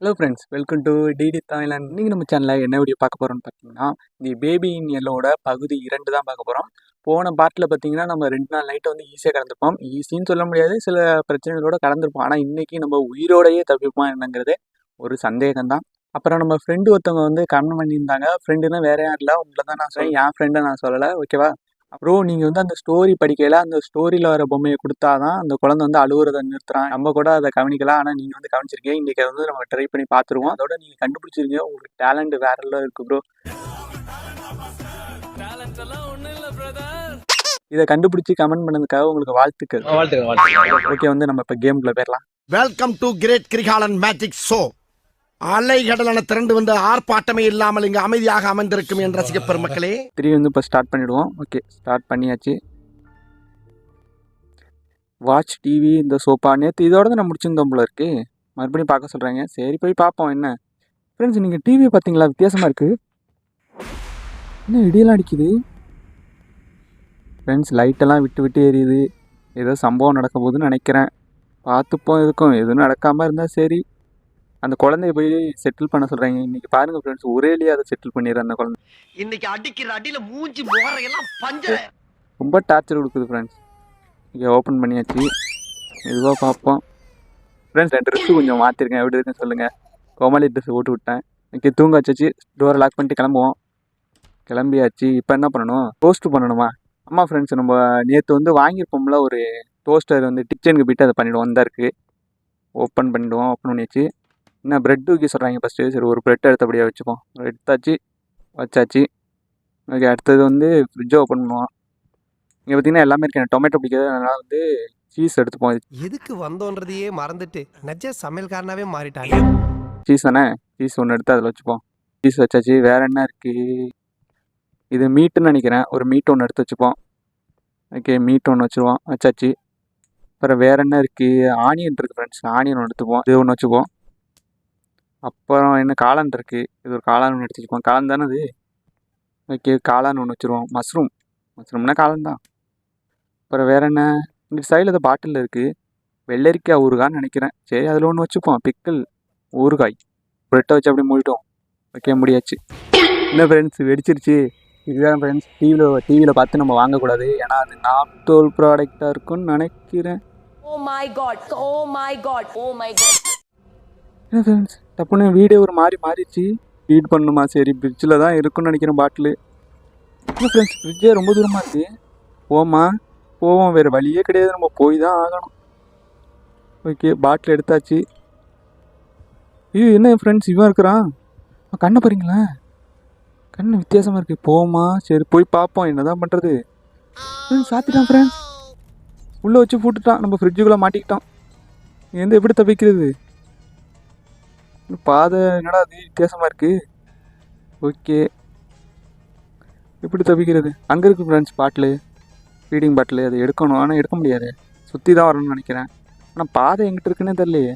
Hello friends welcome to DD Thailand இன்றைக்கி நம்ம சேனலில் என்ன வீடியோ பார்க்க போகிறோம்னு பார்த்தீங்கன்னா தி பேபி இன் எல்லோட பகுதி இரண்டு தான் பார்க்க போகிறோம் போன பாட்டில் பார்த்தீங்கன்னா நம்ம ரெண்டு நாள் நைட்டை வந்து ஈஸியாக கடந்துப்போம். ஈஸின்னு சொல்ல முடியாது சில பிரச்சனைகளோட கடந்துருப்போம். ஆனால் இன்றைக்கி நம்ம உயிரோடையே தப்பிப்போம் என்னங்கிறது ஒரு சந்தேகம் தான். அப்புறம் நம்ம ஃப்ரெண்டு ஒருத்தவங்க வந்து கமெண்ட் பண்ணியிருந்தாங்க. ஃப்ரெண்டுன்னா வேறு யாரும் இல்லை. உங்களை தான் நான் சொல்லேன் என் ஃப்ரெண்டை நான் சொல்லலை. ஓகேவா அப்புறம் நீங்கள் வந்து அந்த ஸ்டோரி படிக்கையில் அந்த ஸ்டோரியில் வர பொம்மையை கொடுத்தாதான் அந்த குழந்தை வந்து அழுகுறத நிறுத்துறான் நம்ம கூட அதை கவனிக்கலாம். ஆனால் நீங்கள் வந்து கவனிச்சிருக்கீங்க. இன்றைக்கி அதை வந்து நம்ம ட்ரை பண்ணி பார்த்துருவோம். அதோட நீங்கள் கண்டுபிடிச்சிருக்கீங்க. உங்களுக்கு டேலண்ட் வேற எல்லாம் இருக்குது ப்ரோ இதை கண்டுபிடிச்சி கமெண்ட் பண்ணதுக்காக உங்களுக்கு வாழ்த்துக்கள். வாழ்த்துக்கள் வாழ்த்துக்கள். ஓகே வந்து நம்ம இப்போ கேம்குள்ளே போயிடலாம் welcome to great Kirikalan magic show அலைகடலான திரண்டு வந்து ஆர்ப்பாட்டமே இல்லாமல் இங்கு அமைதியாக அமைந்திருக்கும் என் ரசிக பெருமக்களே. திரும்பி வந்து இப்போ ஸ்டார்ட் பண்ணிடுவோம். ஓகே ஸ்டார்ட் பண்ணியாச்சு. வாட்ச் டிவி இந்த சோஃபா நேற்று இதோட தான் நான் முடிச்சிருந்தோம் போல இருக்கு. மறுபடியும் பார்க்க சொல்கிறாங்க சரி போய் பார்ப்போம் என்ன. ஃப்ரெண்ட்ஸ் நீங்கள் டிவி பார்த்தீங்களா? வித்தியாசமாக இருக்குது என்ன இடியெல்லாம் அடிக்குது? ஃப்ரெண்ட்ஸ் லைட்டெல்லாம் விட்டு விட்டு எரியுது. ஏதோ சம்பவம் நடக்க போகுதுன்னு நினைக்கிறேன். பார்த்துப்போம் இருக்கும் எதுவும் நடக்காமல் இருந்தால் சரி. அந்த குழந்தைய போய் செட்டில் பண்ண சொல்கிறாங்க இன்றைக்கி பாருங்கள் ஃப்ரெண்ட்ஸ் ஒரேலியே அதை செட்டில் பண்ணிடுறேன் அந்த குழந்தை. இன்னைக்கு அடிக்கிற அடியில மூஞ்சி முகரையெல்லாம் பஞ்ச. ரொம்ப டார்ச்சர் கொடுக்குது ஃப்ரெண்ட்ஸ் இங்கே ஓப்பன் பண்ணியாச்சு. மெதுவாக பார்ப்போம். ஃப்ரெண்ட்ஸ் என் ட்ரெஸ்ஸு கொஞ்சம் மாற்றிருக்கேன் எப்படி இருக்குன்னு சொல்லுங்கள் கோமாளி ட்ரெஸ் போட்டு விட்டேன். இன்றைக்கி தூங்க வச்சாச்சு. டோரை லாக் பண்ணிட்டு கிளம்புவோம். கிளம்பியாச்சு. இப்போ என்ன பண்ணணும்? டோஸ்ட் பண்ணணுமா? ஆமாம் ஃப்ரெண்ட்ஸ் நம்ம நேற்று வந்து வாங்கியிருப்போம்ல ஒரு டோஸ்டர் வந்து கிச்சனுக்கு போயிட்டு அதை பண்ணிவிடுவோம் இந்த இருக்குது ஓப்பன் பண்ணிவிடுவோம் ஓப்பன் பண்ணியாச்சு. என்ன ப்ரெட் வைக்க சொல்கிறாங்க ஃபஸ்ட்டு சரி ஒரு ப்ரெட் எடுத்தபடியாக வச்சுப்போம். எடுத்தாச்சு வச்சாச்சு. ஓகே அடுத்தது வந்து ஃப்ரிட்ஜை ஓப்பன் பண்ணுவோம். இங்கே பார்த்தீங்கன்னா எல்லாமே இருக்கு. எனக்கு டொமேட்டோ பிடிக்காது. அதனால் வந்து சீஸ் எடுத்துப்போம். எதுக்கு வந்தோன்றதையே மறந்துட்டு நஜ சமையல்காரனாவே மாறிட்டாங்க சீஸ் தானே? சீஸ் ஒன்று எடுத்து அதில் வச்சுப்போம். சீஸ் வச்சாச்சு. வேறு என்ன இருக்குது இது மீட்டுன்னு நினைக்கிறேன். ஒரு மீட் ஒன்று எடுத்து வச்சுப்போம். ஓகே மீட் ஒன்று வச்சுருவோம். வச்சாச்சு. அப்புறம் வேறு என்ன இருக்குது ஆனியன் இருக்குது ஃப்ரெண்ட்ஸ் ஆனியன் ஒன்று எடுத்துப்போம். இது ஒன்று வச்சுப்போம். அப்புறம் என்ன காளான் இருக்குது இது ஒரு காளான் ஒன்று எடுத்து வச்சுப்போம் காளான் தானே அது? ஓகே காளான் ஒன்று வச்சுருவோம். மஷ்ரூம். மஷ்ரூம்னா காளான் தான். அப்புறம் வேறு என்ன? இந்த சைடில் இந்த பாட்டில் இருக்குது வெள்ளரிக்காய் ஊறுகான்னு நினைக்கிறேன். சரி அதில் ஒன்று வச்சுப்போம். பிக்கிள் ஊறுகாய். ப்ரெட்டை வச்சு அப்படியே மூடிட்டோம். ஓகே முடியாச்சு. என்ன ஃப்ரெண்ட்ஸ் வெடிச்சிருச்சு. இதுதான் ஃப்ரெண்ட்ஸ் டிவியில் டிவியில் பார்த்து நம்ம வாங்கக்கூடாது. ஏன்னா அது நாப்தோல் ப்ராடக்டாக இருக்கும்னு நினைக்கிறேன். Oh my god. Oh my god. Oh my god. என்ன ஃப்ரெண்ட்ஸ் டப்புன்னு வீடே ஒரு மாதிரி மாறிடுச்சு. ஃபீட் பண்ணுமா? சரி ஃப்ரிட்ஜில் தான் இருக்கும்னு நினைக்கிறேன் பாட்டிலு ஃப்ரெண்ட்ஸ் ஃப்ரிட்ஜே ரொம்ப தூரமாக இருக்குது போமா போவோம் வேறு வழியே கிடையாது. நம்ம போய் தான் ஆகணும். ஓகே பாட்டில் எடுத்தாச்சு. ஐயோ என்ன ஃப்ரெண்ட்ஸ் இவன் இருக்கிறான். கண்ணை பாருங்களேன் கண்ணு வித்தியாசமாக இருக்குது போமா சரி போய் பார்ப்போம். என்ன தான் பண்ணுறது சாத்திட்டான் ஃப்ரெண்ட்ஸ் உள்ளே வச்சு போட்டுட்டான். நம்ம ஃப்ரிட்ஜுக்குள்ளே மாட்டிக்கிட்டோம் எந்த எப்படி தப்பிக்கிறது? பாதை என்னடா அது? வித்தியாசமாக இருக்குது ஓகே. எப்படி தப்பிக்கிறது? அங்கே இருக்குது ஃப்ரெண்ட்ஸ் பாட்டிலு ஃபீடிங் பாட்டிலு அதை எடுக்கணும். ஆனால் எடுக்க முடியாது. சுற்றி தான் வரணும்னு நினைக்கிறேன். ஆனால் பாதை எங்கிட்ட இருக்குன்னே தெரியலையே.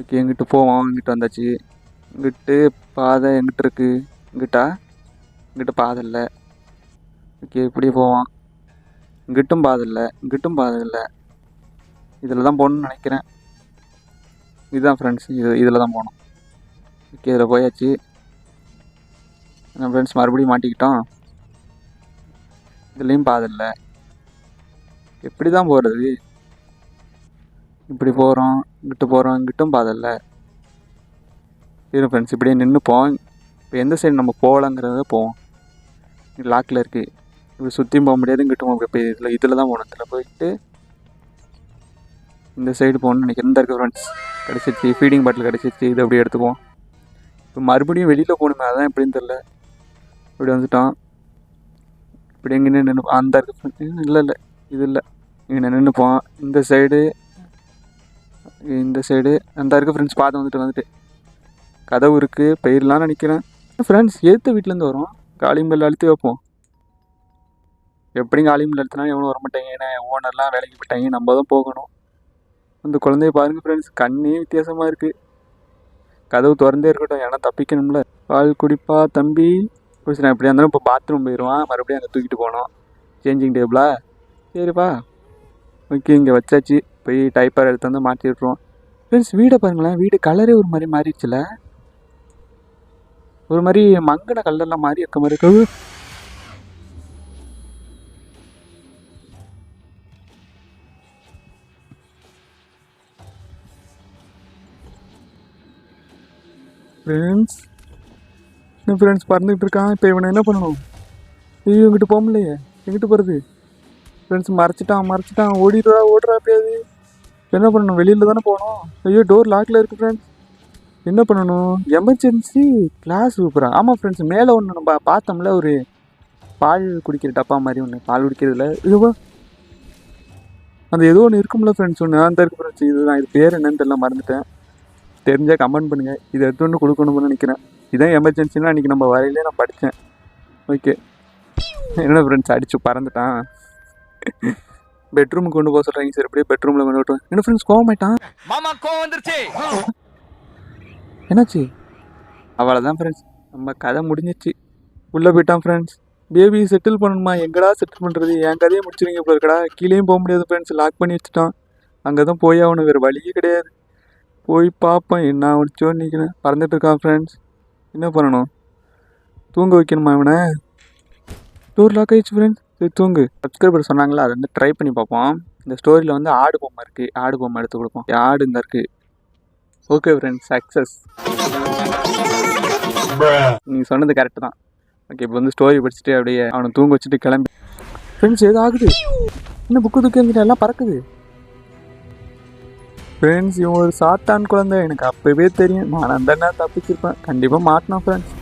ஓகே எங்கிட்ட போவோம்? எங்கிட்ட வந்தாச்சு? இங்கிட்டு பாதை எங்கிட்ட இருக்கு? இங்கிட்டா இங்கிட்ட பாதை இல்லை. ஓகே இப்படியே போவோம். இங்கிட்டும் பாதை இல்லை. இங்கிட்டும் பாதை இல்லை. இதில் தான் போகணுன்னு நினைக்கிறேன். இதுதான் ஃப்ரெண்ட்ஸ் இது இதில் தான் போகணும் ஓகே இதில் போயாச்சு. நம்ம ஃப்ரெண்ட்ஸ் மறுபடியும் மாட்டிக்கிட்டோம். இதுலேயும் பாதை இல்லை. எப்படி தான் போகிறது இப்படி போகிறோம் இங்கிட்டு போகிறோம் இங்கிட்டும் பாதை இல்லை. இரு ஃப்ரெண்ட்ஸ் இப்படியே நின்றுப்போம் இப்போ எந்த சைடு நம்ம போகலாங்கிறத போவோம். லாக்கில் இருக்குது இப்படி சுற்றியும் போக முடியாது இங்கிட்டும் இப்போ இதில் இதில் தான் போகணும் இதில் போயிட்டு இந்த சைடு போகணும்னு நினைக்கிறேன். இந்த இருக்குது ஃப்ரெண்ட்ஸ் கிடச்சிருச்சு ஃபீடிங் பாட்டில் கிடச்சிருச்சு இது அப்படியே எடுத்துக்குவோம். இப்போ மறுபடியும் வெளியில் போகணுமே அதான் எப்படின்னு தெரில இப்படி வந்துட்டோம் இப்படி எங்கே நின்று அந்த இருக்கு இல்லை இல்லை இது இல்லை. இங்கே நின்றுப்போம் இந்த சைடு இந்த சைடு அந்த இருக்குது ஃப்ரெண்ட்ஸ் பார்த்து வந்துட்டு வந்துட்டு. கதவு இருக்குது போயிடலாம்னு நினைக்கிறேன். ஃப்ரெண்ட்ஸ் எடுத்த வீட்டிலேருந்து வரும். காளிம்பல் அழுத்தி வைப்போம். எப்படியும் காளிம்பல் அழுத்தினா எவ்வளோ வர மாட்டாங்க ஏன்னா ஓனர்லாம் வேலைக்கு போயிட்டாங்க. நம்ம தான் போகணும். அந்த குழந்தைய பாருங்க ஃப்ரெண்ட்ஸ் கண்ணே வித்தியாசமாக இருக்குது கதவு திறந்தே இருக்கட்டும். ஏன்னா தப்பிக்கணும்ல. பால் குடிப்பா தம்பி. புரிச்சு நான் எப்படியா இருந்தாலும் இப்போ பாத்ரூம் போயிடுவான் மறுபடியும் அங்கே தூக்கிட்டு போகணும். சேஞ்சிங் டேபிளா சரிப்பா ஓகே இங்கே வச்சாச்சு. போய் டைப்பர் எடுத்து வந்து மாற்றி விட்ருவோம் ஃப்ரெண்ட்ஸ் வீடை பாருங்களேன். வீடு கலரே ஒரு மாதிரி மாறிடுச்சுல. ஒரு மாதிரி மங்கின கலர்லாம் மாறி இருக்க மாதிரி இருக்கு. ஃப்ரெண்ட்ஸ் என் ஃப்ரெண்ட்ஸ் பறந்துக்கிட்டு இருக்கான்? இப்போ இவனை என்ன பண்ணணும்? ஐயோ இங்கிட்டு போக முடியலையே? எங்கிட்டு போகிறது ஃப்ரெண்ட்ஸ் மறைச்சிட்டான் மறைச்சிட்டான். ஓடிடுறா ஓடுறா எப்படியாது என்ன பண்ணணும்? வெளியில் தானே போகணும். ஐயோ டோர் லாக்கில் இருக்குது ஃப்ரெண்ட்ஸ் என்ன பண்ணணும்? எமர்ஜென்சி கிளாஸ் சூப்பரா ஆமாம் ஃப்ரெண்ட்ஸ் மேலே ஒன்று நம்ம பார்த்தோம்ல ஒரு பால் குடிக்கிற டப்பா மாதிரி ஒன்று பால் குடிக்கிறதுல. இதுவா அந்த ஏதோ ஒன்று இருக்கும்ல ஃப்ரெண்ட்ஸ் ஒன்று அந்த இருக்கு ஃப்ரெண்ட்ஸ் இதுதான். இது பேர் என்னன்னு தெரியல மறந்துட்டேன். தெரிஞ்சால் கமெண்ட் பண்ணுங்கள் இதை எடுத்து ஒன்று கொடுக்கணும்னு நினைக்கிறேன். இதான் எமர்ஜென்சினா அன்றைக்கி நம்ம வரையிலே நான் படித்தேன் ஓகே என்ன ஃப்ரெண்ட்ஸ் அடிச்சு பறந்துட்டான். பெட்ரூமுக்கு கொண்டு போக சொல்கிறாங்க சரி அப்படியே பெட்ரூமில் கொண்டு விட்டு என்ன ஃப்ரெண்ட்ஸ் கோவமாயிட்டான் மாமா கோவம் வந்துருச்சு. என்னாச்சு? அவ்வளோதான் ஃப்ரெண்ட்ஸ் நம்ம கதை முடிஞ்சிச்சு. உள்ளே போயிட்டான் ஃப்ரெண்ட்ஸ் பேபி செட்டில் பண்ணணுமா? எங்கடா செட்டில் பண்ணுறது என் கதையை முடிச்சிருங்க இப்போ இருக்கடா. கீழேயும் போக முடியாது ஃப்ரெண்ட்ஸ் லாக் பண்ணி வச்சுட்டான். அங்கே தான் போய் ஆகணும். வேறு வழியே கிடையாது. போய் பார்ப்பேன் என்ன முடிச்சோன்னு நிற்கிறேன் பறந்துட்டு இருக்கான் ஃப்ரெண்ட்ஸ் என்ன பண்ணணும்? தூங்க வைக்கணுமா இவனை? டோர் லாக் ஆயிடுச்சு ஃப்ரெண்ட்ஸ் சரி தூங்கு. சப்ஸ்கிரைபர் சொன்னாங்களா? அதை வந்து ட்ரை பண்ணி பார்ப்போம். இந்த ஸ்டோரியில் வந்து ஆடு பொம்மை இருக்குது ஆடு பொம்மை எடுத்து கொடுப்போம். ஆடு இந்த இருக்குது ஓகே ஃப்ரெண்ட்ஸ் சக்ஸஸ் நீங்கள் சொன்னது கரெக்டு தான். ஓகே இப்போ வந்து ஸ்டோரி படிச்சுட்டு அப்படியே அவனை தூங்க வச்சுட்டு கிளம்பி. ஃப்ரெண்ட்ஸ் ஏதோ ஆகுது? என்ன புக்கு தூக்கி எல்லாம் பறக்குது. ஃப்ரெண்ட்ஸ் இவன் ஒரு சாத்தான் குழந்தை. எனக்கு அப்பவே தெரியும். நான் அந்த நேரம் தப்பிச்சிருப்பேன். கண்டிப்பாக மாட்டினோம் ஃப்ரெண்ட்ஸ்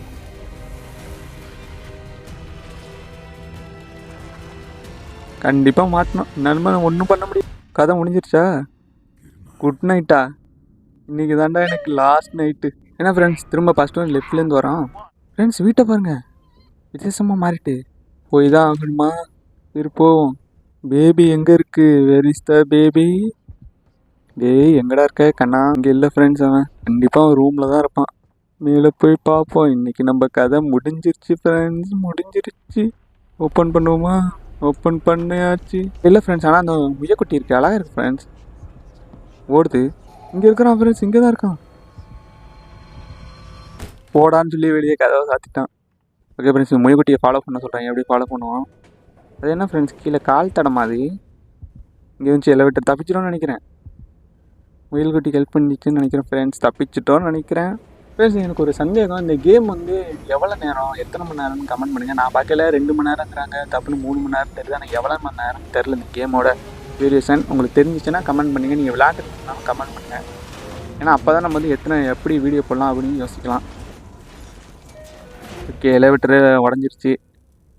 கண்டிப்பாக மாட்டினோம் நன்மை ஒன்றும் பண்ண முடியும் கதை முடிஞ்சிருச்சா? குட் நைட்டா இன்னைக்கு தாண்டா எனக்கு லாஸ்ட் நைட்டு ஏன்னா ஃப்ரெண்ட்ஸ் திரும்ப ஃபஸ்ட் ஒன் லெஃப்ட்லேருந்து வரோம் ஃப்ரெண்ட்ஸ் வீட்டை பாருங்கள் வித்தியாசமாக மாறிட்டு. போய் தான் ஆகணுமா? சரி போவோம் பேபி எங்கே இருக்குது வெர் இஸ் த பேபி டேய் எங்கடா இருக்க? கண்ணா இங்கே இல்லை ஃப்ரெண்ட்ஸ் அவன். கண்டிப்பாக அவன் ரூமில் தான் இருப்பான். மேலே போய் பார்ப்போம். இன்றைக்கி நம்ம கதை முடிஞ்சிருச்சு ஃப்ரெண்ட்ஸ் முடிஞ்சிருச்சு. ஓப்பன் பண்ணுவோமா? ஓப்பன் பண்ணியாச்சு. இல்லை ஃப்ரெண்ட்ஸ் ஆனால் அந்த முயக்குட்டி இருக்கு. அழகாக இருக்குது ஃப்ரெண்ட்ஸ் ஓடுது. இங்கே இருக்கிறான் ஃப்ரெண்ட்ஸ் இங்கே தான் இருக்கான். போடான்னு சொல்லி வெளியே கதவை சாத்திட்டான். ஓகே ஃப்ரெண்ட்ஸ் முயக்குட்டியை ஃபாலோ பண்ண சொல்கிறேன் எப்படி ஃபாலோ பண்ணுவோம் அது என்ன ஃப்ரெண்ட்ஸ் கீழே கால் தடம் மாதிரி இங்கே இருந்துச்சு எல்லாம் விட்டு தப்பிச்சிடும்னு நினைக்கிறேன். முயல்குட்டி ஹெல்ப் பண்ணிச்சுன்னு நினைக்கிறேன் ஃப்ரெண்ட்ஸ் தப்பிச்சிட்டோன்னு நினைக்கிறேன். ஃப்ரெண்ட்ஸ் எனக்கு ஒரு சந்தேகம். இந்த கேம் வந்து எவ்வளோ நேரம் எத்தனை மணி நேரம்னு கமெண்ட் பண்ணுங்கள் நான் பார்க்கல ரெண்டு மணி நேரங்கிறாங்க தப்புன்னு மூணு மணி நேரம் தெரியுது? ஆனால் எவ்வளோ மணி நேரம் தெரில இந்த கேமோட வேரியேஷன் உங்களுக்கு தெரிஞ்சிச்சுன்னா கமெண்ட் பண்ணுங்கள் நீங்கள் விளையாட்டுனாலும் கமெண்ட் பண்ணுங்கள் ஏன்னா அப்போ தான் நம்ம வந்து எத்தனை எப்படி வீடியோ போடலாம் அப்படின்னு யோசிக்கலாம். ஓகே எலவேட்டரு உடஞ்சிருச்சு.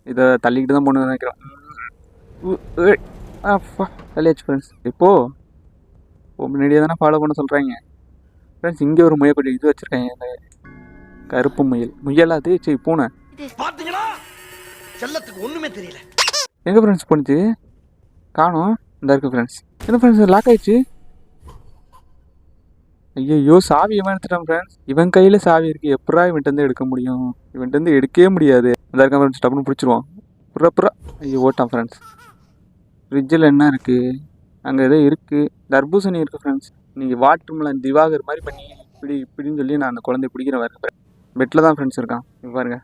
இதை தள்ளிக்கிட்டு தான் போகணும்னு நினைக்கிறேன் உ, தள்ளியாச்சு ஃப்ரெண்ட்ஸ் இப்போது முன்னாடியே தானே ஃபாலோ பண்ண சொல்கிறாங்க ஃப்ரெண்ட்ஸ் இங்கே ஒரு முயல் இது வச்சுருக்காங்க. இந்த கருப்பு முயல். முயலா அது சரி பூனை. பாத்தீங்களா செல்லத்துக்கு ஒண்ணுமே தெரியல. எங்கே ஃப்ரெண்ட்ஸ் போணுச்சு காணோம். இந்த இருக்கு ஃப்ரெண்ட்ஸ் என்ன ஃப்ரெண்ட்ஸ் லாக் ஆயிடுச்சு? ஐயோ சாவி இவன் எடுத்துட்டான் ஃப்ரெண்ட்ஸ் இவன் கையில் சாவி இருக்குது எப்படா இவன்ட்டு எடுக்க முடியும்? இவன்ட்டு எடுக்கவே முடியாது. அந்த இருக்க ஃப்ரெண்ட்ஸ் டப்புன்னு பிடிச்சிருவான். புறா புறா ஐயோ ஓட்டான் ஃப்ரெண்ட்ஸ் ஃப்ரிட்ஜில் என்ன இருக்குது அங்கே ஏதோ இருக்குது தர்பூசணி இருக்குது ஃப்ரெண்ட்ஸ் நீங்கள் வாட்டர்மெலன் திவாகர் மாதிரி பண்ணி இப்படி இப்படின்னு சொல்லி நான் அந்த குழந்தை பிடிக்கிற வர பெட்டில் தான் ஃப்ரெண்ட்ஸ் இருக்கான். இங்க பாருங்க.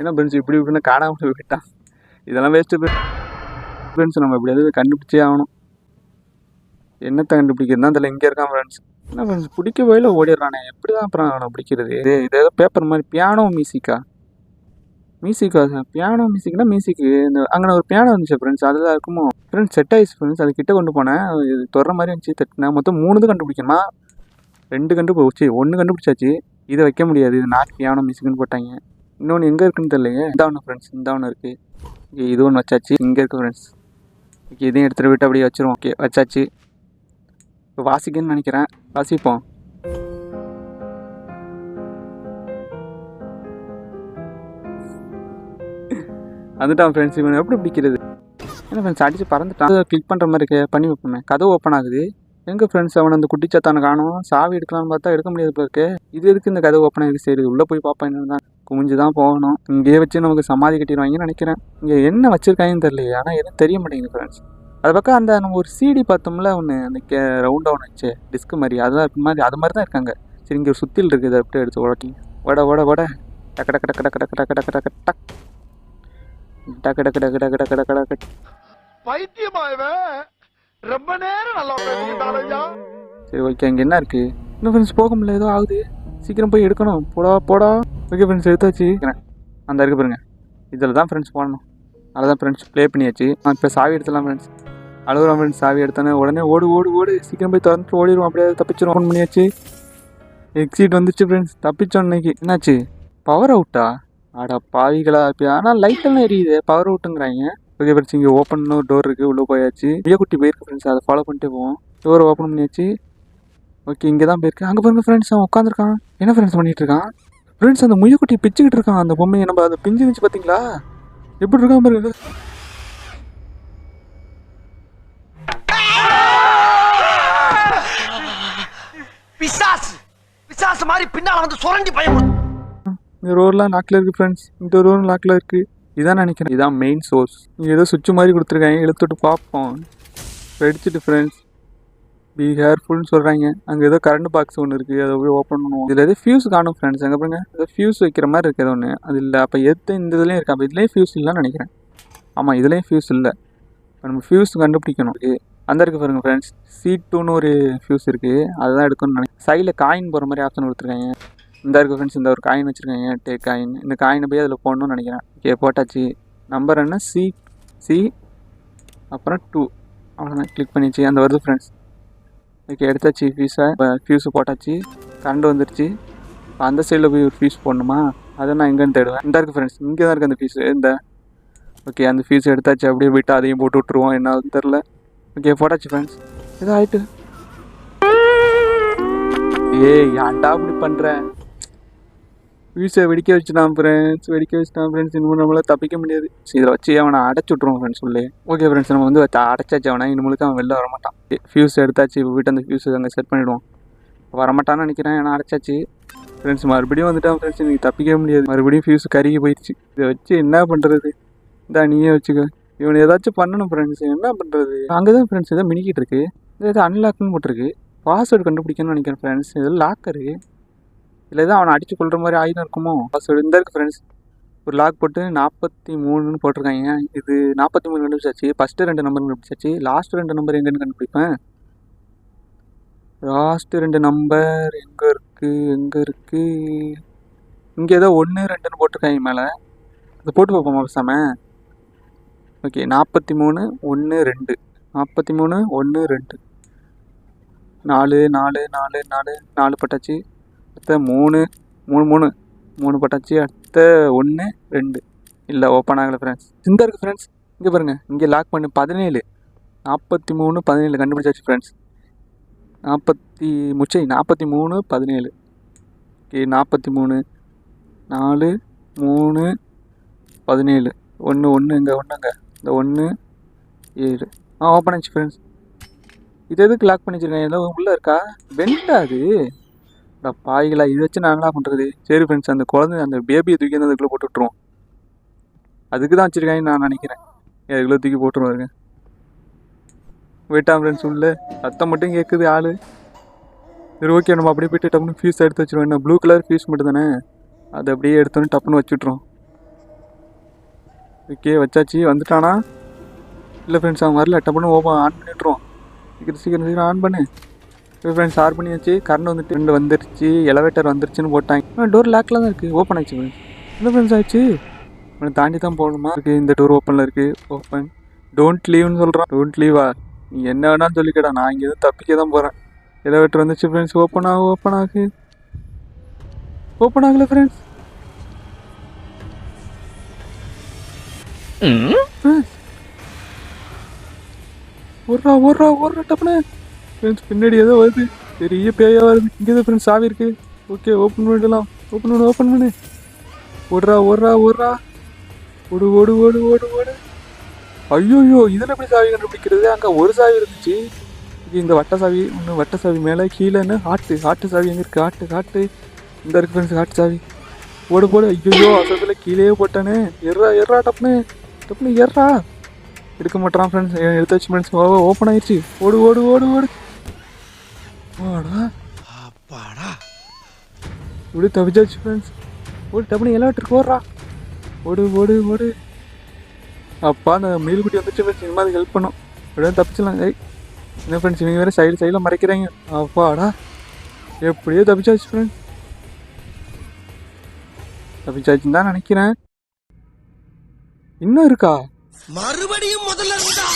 என்ன ஃப்ரெண்ட்ஸ் இப்படி இப்படின்னு காணாமல் விட்டான் இதெல்லாம் வேஸ்ட்டு ஃப்ரெண்ட்ஸ் நம்ம எப்படியாவது கண்டுபிடிச்சே ஆகணும்? என்னத்தை கண்டுபிடிக்கிறதுனா அதில் இங்கே இருக்கான் ஃப்ரெண்ட்ஸ் என்ன ஃப்ரெண்ட்ஸ் பிடிக்க போயில ஓடிடுறானே. எப்படி தான் அப்புறம் அவனை பிடிக்கிறது? இது இது ஏதோ பேப்பர் மாதிரி பியானோ மியூசிக்கா மியூசிக் பியானோ மியூசிக்னா மியூசிக்கு இந்த அங்கே ஒரு பியானோ இருந்துச்சு ஃப்ரெண்ட்ஸ் அதில் இருக்குமோ? ஃப்ரெண்ட்ஸ் செட் ஆயிடுச்சு ஃப்ரெண்ட்ஸ் அது கிட்டே கொண்டு போனேன். இது தொடர மாதிரி இருந்துச்சு தட்டினா மொத்தம் மூணு கண்டுபிடிக்கணுமா? ரெண்டு கண்டுபிடிச்சி ஒன்று கண்டுபிடிச்சாச்சு. இதை வைக்க முடியாது. இது நாட் பியானோ மியூசிக்னு போட்டாங்க. இன்னொன்று எங்கே இருக்குன்னு தெரியலையே? இந்த ஒன்று ஃப்ரெண்ட்ஸ் இந்த ஒன்று இருக்குது ஓகே இது ஒன்று வச்சாச்சு. இங்கே இருக்குது ஃப்ரெண்ட்ஸ் ஓகே இதையும் எடுத்துகிட்டு விட்டு அப்படியே வச்சிருவோம். ஓகே வச்சாச்சு. இப்போ வாசிக்கன்னு நினைக்கிறேன். வாசிப்போம். வந்துட்டான் ஃப்ரெண்ட்ஸ் இவனை எப்படி பிடிக்கிறது என்ன ஃப்ரெண்ட்ஸ் அடிச்சு பறந்துட்டான் கிளிக் பண்ணுற மாதிரி இருக்கு பண்ணி வைப்போமே கதவு ஓப்பன் ஆகுது எங்கே ஃப்ரெண்ட்ஸ் அவன் அந்த குட்டிச்சாத்தான காணும் சாவி எடுக்கலாம்னு பார்த்தா எடுக்க முடியாது போல இருக்கு இது எதுக்கு இந்த கதவு ஓப்பன் ஆகி சரி உள்ளே போய் பார்ப்பேன் என்னன்னு தான் குமிஞ்சு தான் போகணும் இங்கேயே வச்சு நமக்கு சமாதி கட்டிடுவாங்கன்னு நினைக்கிறேன் இங்கே என்ன வச்சிருக்காங்கன்னு தெரியலையே ஆனால் எதுவும் தெரிய மாட்டேங்குது ஃப்ரெண்ட்ஸ் அது பக்கம் அந்த நம்ம ஒரு சிடி பார்த்தோம்ல ஒன்று அந்த கே ரவுண்டாக ஒன்று வச்சு டிஸ்க் மாதிரி அதெல்லாம் இருக்க மாதிரி அது மாதிரி தான் இருக்காங்க சரி இங்கே ஒரு சுத்தில் இருக்குது அதை அப்படியே எடுத்து ஓட்டி வட வட வட டக்கு டக்கு டக்கு டக்கு டக்கு டக்கு டக்கு டக்கு டக் டக்கு டக்கு டக்கு டக்கு டக்கு டக்கு டக்கு பைத்தியமாயவன். ரொம்ப நேரம் நல்லா சரி ஓகே அங்கே என்ன இருக்குது இன்னும் ஃப்ரெண்ட்ஸ் போக முடியல ஏதோ ஆகுது. சீக்கிரம் போய் எடுக்கணும். போடா போடா. ஓகே ஃப்ரெண்ட்ஸ் எடுத்தாச்சு. அந்த இருக்கு பாருங்க. இதில் தான் ஃப்ரெண்ட்ஸ் போடணும். அதில் தான் ஃப்ரெண்ட்ஸ் ப்ளே பண்ணியாச்சு. இப்போ சாவி எடுத்துடலாம் ஃப்ரெண்ட்ஸ் அழுகுறோம் ஃப்ரெண்ட்ஸ் சாவி எடுத்தானே உடனே ஓடு ஓடு ஓடு. சீக்கிரம் போய் திறந்துட்டு ஓடிடுவோம். அப்படியே தப்பிச்சிடும் ஃபோன் பண்ணியாச்சு. எக்ஸிட் வந்துச்சு ஃப்ரெண்ட்ஸ் தப்பிச்சோம் இன்னைக்கு. என்னாச்சு? பவர் அவுட்டா அடா பாவிகளா இப்போ. ஆனால் லைட்டெல்லாம் எரியுது. பவர் விட்டுங்கிறாங்க ஓகே ஃப்ரெண்ட்ஸ் இங்கே ஓப்பன் டோர் இருக்குது உள்ளே போயாச்சு. குட்டி போயிருக்கு ஃப்ரெண்ட்ஸ் அதை ஃபாலோ பண்ணிட்டே போவோம். டோரை ஓப்பன் பண்ணியாச்சு. ஓகே இங்கே தான் போயிருக்கு. அங்கே பாருங்க ஃப்ரெண்ட்ஸ் அவன் உட்காந்துருக்கான் என்ன ஃப்ரெண்ட்ஸ் பண்ணிட்டு இருக்கான் ஃப்ரெண்ட்ஸ் அந்த முயக்குட்டி பிச்சுக்கிட்டு இருக்கான். அந்த பொம்மையை நம்ம அதை பிஞ்சு இருந்துச்சு பார்த்தீங்களா? எப்படி இருக்கான் பாருங்க. பிசாசு. பிசாசு மாதிரி பின்னால் வந்து சுரண்டி பயமுறுத்து இந்த ரோடெலாம் லாக்கில் இருக்குது ஃப்ரெண்ட்ஸ் இந்த ரோடு லாக்கில் இருக்குது இதான் நினைக்கிறேன். இதான் மெயின் சோர்ஸ் இங்கே ஏதோ சுவிட்ச் மாதிரி கொடுத்துருக்காங்க. இழுத்துட்டு பார்ப்போம். வெடிச்சிட்டு ஃப்ரெண்ட்ஸ் பி ஹேர்ஃபுல்னு சொல்கிறாங்க அங்கே ஏதோ கரண்ட் பாக்ஸ் ஒன்று இருக்குது அதை போய் ஓப்பன் பண்ணுவோம். இதில் எதோ ஃபியூஸ் காணும் ஃப்ரெண்ட்ஸ் அங்கே பாருங்க. ஏதோ ஃபியூஸ் வைக்கிற மாதிரி இருக்குது ஒன்று அது இல்லை. அப்போ எது இந்த இதுலேயும் இருக்குது அப்போ இதுலேயும் ஃபியூஸ் இல்லைன்னு நினைக்கிறேன். ஆமாம் இதுலேயும் ஃபியூஸ் இல்லை. இப்போ நம்ம ஃபியூஸ் கண்டுபிடிக்கணும். அந்த இருக்கு பாருங்க ஃப்ரெண்ட்ஸ் சீட் டூன்னு ஒரு ஃபியூஸ் இருக்குது அதுதான் எடுக்கணும்னு நினைக்கிறேன். சைடில் காயின் போகிற மாதிரி ஆப்ஷன் கொடுத்துருக்காங்க. இந்த இருக்கு ஃப்ரெண்ட்ஸ் இந்த ஒரு காயின் வச்சுருக்காங்க டே காயின் இந்த காயினை போய் அதில் போடணும்னு நினைக்கிறேன். ஓகே போட்டாச்சு. நம்பர் என்ன? சி சி அப்புறம் டூ அவ்வளோதான் கிளிக் பண்ணிச்சு அந்த வருது ஃப்ரெண்ட்ஸ் ஓகே எடுத்தாச்சு ஃபீஸை ஃபியூஸு போட்டாச்சு. கரண்ட் வந்துருச்சு. அந்த சைடில் போய் ஒரு ஃபீஸ் போடணுமா? அதை நான் எங்கேன்னு தேடுவேன். இந்த இருக்குது ஃப்ரெண்ட்ஸ் இங்கே தான் இருக்குது அந்த ஃபீஸு இந்த. ஓகே அந்த ஃபீஸ் எடுத்தாச்சு. அப்படியே போயிட்டு அதையும் போட்டு விட்ருவோம் என்ன தெரில ஓகே போட்டாச்சு ஃப்ரெண்ட்ஸ் இதாக ஆயிட்டு ஏய் ஏன்டா அப்படி பண்ணுறேன் ஃபியூஸை வெடிக்க வச்சுட்டான் ஃப்ரெண்ட்ஸ் வெடிக்க வச்சுட்டான் ஃப்ரெண்ட்ஸ் இனிமேல் நம்மளால் தப்பிக்க முடியாது. இதை இதில் வச்சு அவனை அடைச்சி விட்ருவோம் ஃப்ரெண்ட்ஸ் உள்ளே. ஓகே ஃப்ரெண்ட்ஸ் நம்ம வந்து அடைச்சாச்சு அவனை. இனிமேலுக்கு அவன் வெளில வரமாட்டான். ஃபியூஸ் எடுத்தாச்சு. இப்போ வீட்டு அந்த ஃபியூஸ் அங்கே செட் பண்ணிவிடுவோம் வரமாட்டான்னு நினைக்கிறேன். ஏன்னா அடைச்சாச்சு. ஃப்ரெண்ட்ஸ் மறுபடியும் வந்துட்டான் ஃப்ரெண்ட்ஸ் நீ தப்பிக்கவே முடியாது. மறுபடியும் ஃபியூஸ் கருகி போயிடுச்சு. இதை வச்சு என்ன பண்ணுறது? இந்தா நீயே வச்சுக்க. இவனை ஏதாச்சும் பண்ணணும் ஃப்ரெண்ட்ஸ் என்ன பண்ணுறது? அங்கே தான் ஃப்ரெண்ட்ஸ் ஏதோ மினிக்கிட்டு இருக்கு. இது ஏதோ அன்லாக்னு போட்டிருக்கு. பாஸ்வேர்டு கண்டுபிடிக்கணும்னு நினைக்கிறேன் ஃப்ரெண்ட்ஸ் இது லாக்கரு இல்லை தான் அவனை அடித்து கொள்கிற மாதிரி ஆயுதம் இருக்குமோ? சொல்லி இந்த இருக்கு ஃப்ரெண்ட்ஸ் ஒரு லாக் போட்டு நாற்பத்தி மூணுன்னு போட்டிருக்காங்க. இது நாற்பத்தி மூணு கண்டுபிடிச்சாச்சு. ஃபஸ்ட்டு ரெண்டு நம்பர் கண்டுபிடிச்சாச்சு. லாஸ்ட் ரெண்டு நம்பர் எங்கேன்னு கண்டுபிடிப்பேன். லாஸ்ட்டு ரெண்டு நம்பர் எங்கே இருக்குது எங்கே இருக்குது இங்கே ஏதோ ஒன்று ரெண்டுன்னு போட்டிருக்காங்க மேலே. அதை போட்டு பார்ப்போமா பேசாமல் ஓகே நாற்பத்தி மூணு ஒன்று ரெண்டு. நாற்பத்தி மூணு ஒன்று ரெண்டு. நாலு நாலு நாலு நாலு நாலு பட்டாச்சு. அடுத்த மூணு மூணு மூணு. மூணு பட்டாச்சு அடுத்த ஒன்று ரெண்டு. இல்லை ஓப்பன் ஆகலை ஃப்ரெண்ட்ஸ் இந்த இருக்குது ஃப்ரெண்ட்ஸ் இங்கே பாருங்கள் இங்கே லாக் பண்ணு. பதினேழு. நாற்பத்தி மூணு பதினேழு. கண்டுபிடிச்சாச்சு ஃப்ரெண்ட்ஸ் நாற்பத்தி முச்சை. நாற்பத்தி மூணு பதினேழு. ஓகே நாற்பத்தி மூணு நாலு மூணு பதினேழு. ஒன்று ஒன்று இங்கே ஒன்றுங்க இந்த ஒன்று ஏழு. ஆ ஓப்பன் ஆச்சு ஃப்ரெண்ட்ஸ் இது எதுக்கு லாக் பண்ணி வச்சுருக்கேன் ஏதோ உள்ளே இருக்கா? வெண்டா அது அட பாய்களா இதை வச்சு நான் என்ன பண்ணுறது சரி ஃப்ரெண்ட்ஸ் அந்த குழந்தை அந்த பேபியை தூக்கி வந்து அதுக்குள்ளே போட்டு விட்ருவோம் அதுக்கு தான் வச்சுருக்காங்கன்னு நான் நினைக்கிறேன். அதுக்குள்ளே தூக்கி போட்டுருவாருங்க வெயிட் ஆம்புலன்ஸ் உள்ள. சத்தம் மட்டும் கேட்குது ஆள். சரி ஓகே நம்ம அப்படியே போயிட்டு டப்புனு ஃபீஸ் எடுத்து வச்சுருவோம். என்ன ப்ளூ கலர் ஃபீஸ் மட்டும் தானே அதை அப்படியே எடுத்தோன்னு டப்புன்னு வச்சுட்றோம் ஓகே வச்சாச்சு. வந்துட்டானா? இல்லை ஃப்ரெண்ட்ஸ் அவன் வரல. டப்புன்னு ஓப்பன் ஆன் பண்ணிட்டுருவோம். சீக்கிரம் சீக்கிரம் சீக்கிரம் ஆன் பண்ணு. ஃப்ரெண்ட்ஸ் ஆன் பண்ணியாச்சு கரண்ட் வந்துட்டு ரெண்டு வந்துருச்சு. எலவேட்டர் வந்துருச்சுன்னு போட்டாங்க. டோர் லாக்கில் தான் இருக்குது ஓப்பன் ஆச்சு ஃப்ரெண்ட்ஸ் என்ன ஃப்ரெண்ட்ஸ் ஆச்சு? இவனை தாண்டி தான் போகணுமா? இருக்குது இந்த டோர் ஓப்பனில் இருக்குது ஓப்பன் டோன்ட் லீவ்னு சொல்கிறான் டோன்ட் லீவா நீ என்ன வேணாலும் சொல்லிக்கடா. நான் இங்கே எதுவும் தப்பிக்க தான் போகிறேன் எலவேட்டர் வந்துச்சு ஃப்ரெண்ட்ஸ் ஓப்பன் ஆகு ஓப்பன் ஆகு. ஓப்பன் ஆகல ஃப்ரெண்ட்ஸ் ஓடுறா ஓடுறா ஓடுறா டப்புனு. ஃப்ரெண்ட்ஸ் பின்னாடி ஏதோ வருது. பெரிய பேயாக வருது. இங்கே தான் ஃப்ரெண்ட்ஸ் சாவி இருக்குது ஓகே ஓப்பன் பண்ணிடலாம். ஓப்பன் பண்ணு ஓப்பன் பண்ணு. ஓடுறா ஓடுறா ஓடுறா. ஓடு ஓடு ஓடு ஓடு ஓடு. ஐயோயோ இதில் எப்படி சாவி கண்டுபிடிக்கிறது? அங்கே ஒரு சாவி இருந்துச்சு. இந்த வட்ட சாவி ஒன்று வட்ட சாவி மேலே கீழேன்னு ஹாட்டு ஹாட்டு சாவி எங்கே இருக்குது ஹாட்டு ஹாட்டு இந்த இருக்குது ஃப்ரெண்ட்ஸ் ஹாட்டு சாவி. ஓடு போடு. ஐயோ அசத்தில் கீழே போட்டானே. எர்றா எர்றா டப்புனு டப்புனு எர்றா எடுக்க மாட்டான் ஃப்ரெண்ட்ஸ் எடுத்து வச்சு ஃப்ரெண்ட்ஸ் ஓ ஓப்பன் ஆயிடுச்சு. ஓடு ஓடு ஓடு ஓடு. ஓடா அப்பாடா. இப்படி தவிச்சாச்சு ஃப்ரெண்ட்ஸ் ஓடு டப்புனு எல்லாட்டுருக்கு ஓடுறா. ஓடு ஓடு ஓடு. அப்பா அந்த மீல்குட்டி வந்துச்சு ஃப்ரெண்ட்ஸ் இனிமேல் அதுக்கு ஹெல்ப் பண்ணும். அப்படியே தப்பிச்சிடலாம் ஏய் என்ன ஃப்ரெண்ட்ஸ் இவங்க வேறு சைடு சைடில் மறைக்கிறாங்க. அப்பாடா. எப்படியோ தப்பிச்சாச்சு ஃப்ரெண்ட்ஸ் தப்பிச்சாச்சுன்னு தான் நினைக்கிறேன். இன்னும் இருக்கா? மறுபடியும் முதல்ல இருந்தா?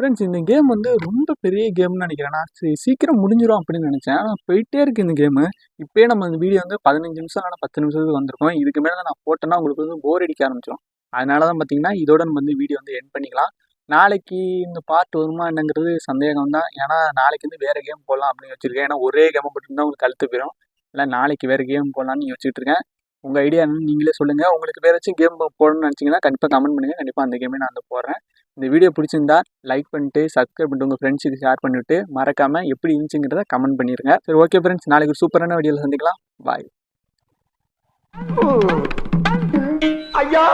ஃப்ரெண்ட்ஸ் இந்த கேம் வந்து ரொம்ப பெரிய கேம்னு நினைக்கிறேன். நான் சரி, சீக்கிரம் முடிஞ்சிடும் அப்படின்னு நினச்சேன். ஆனால் போயிட்டே இருக்குது இந்த கேமு இப்போயே நம்ம இந்த வீடியோ வந்து பதினஞ்சு நிமிஷம் ஆனால் பத்து நிமிஷத்துக்கு வந்திருக்கோம். இதுக்கு மேலே நான் போட்டேன்னா உங்களுக்கு வந்து போர் அடிக்க ஆரம்பிச்சிடும் அதனால தான் பார்த்தீங்கன்னா இதோட நம்ம வந்து வீடியோ வந்து என் பண்ணிக்கலாம். நாளைக்கு இந்த பார்ட் வருமா என்னங்கிறது சந்தேகம் தான் ஏன்னா நாளைக்கு வந்து வேறு கேம் போடலாம் அப்படின்னு வச்சுருக்கேன் ஏன்னா ஒரே கேமை மட்டும்தான் உங்களுக்கு கழுத்து போயிடும் இல்லை நாளைக்கு வேறு கேம் போடலான்னு யோசிச்சுட்டு இருக்கேன். உங்கள் ஐடியா என்னன்னு நீங்களே சொல்லுங்கள் உங்களுக்கு வேறு ஏதாச்சும் கேம் போடணும்னு நினச்சிங்கன்னா கண்டிப்பாக கமெண்ட் பண்ணுங்கள் கண்டிப்பாக அந்த கேமே நான் வந்து போடுறேன். இந்த வீடியோ பிடிச்சிருந்தா லைக் பண்ணிட்டு சப்ஸ்கிரைப் பண்ணிட்டு உங்கள் ஃப்ரெண்ட்ஸுக்கு ஷேர் பண்ணிவிட்டு மறக்காமல் எப்படி இருந்துச்சுங்கிறத கமெண்ட் பண்ணிடுங்க சரி ஓகே ஃப்ரெண்ட்ஸ் நாளைக்கு ஒரு சூப்பரான வீடியோவில் சந்திக்கலாம். பாய் ஐயா!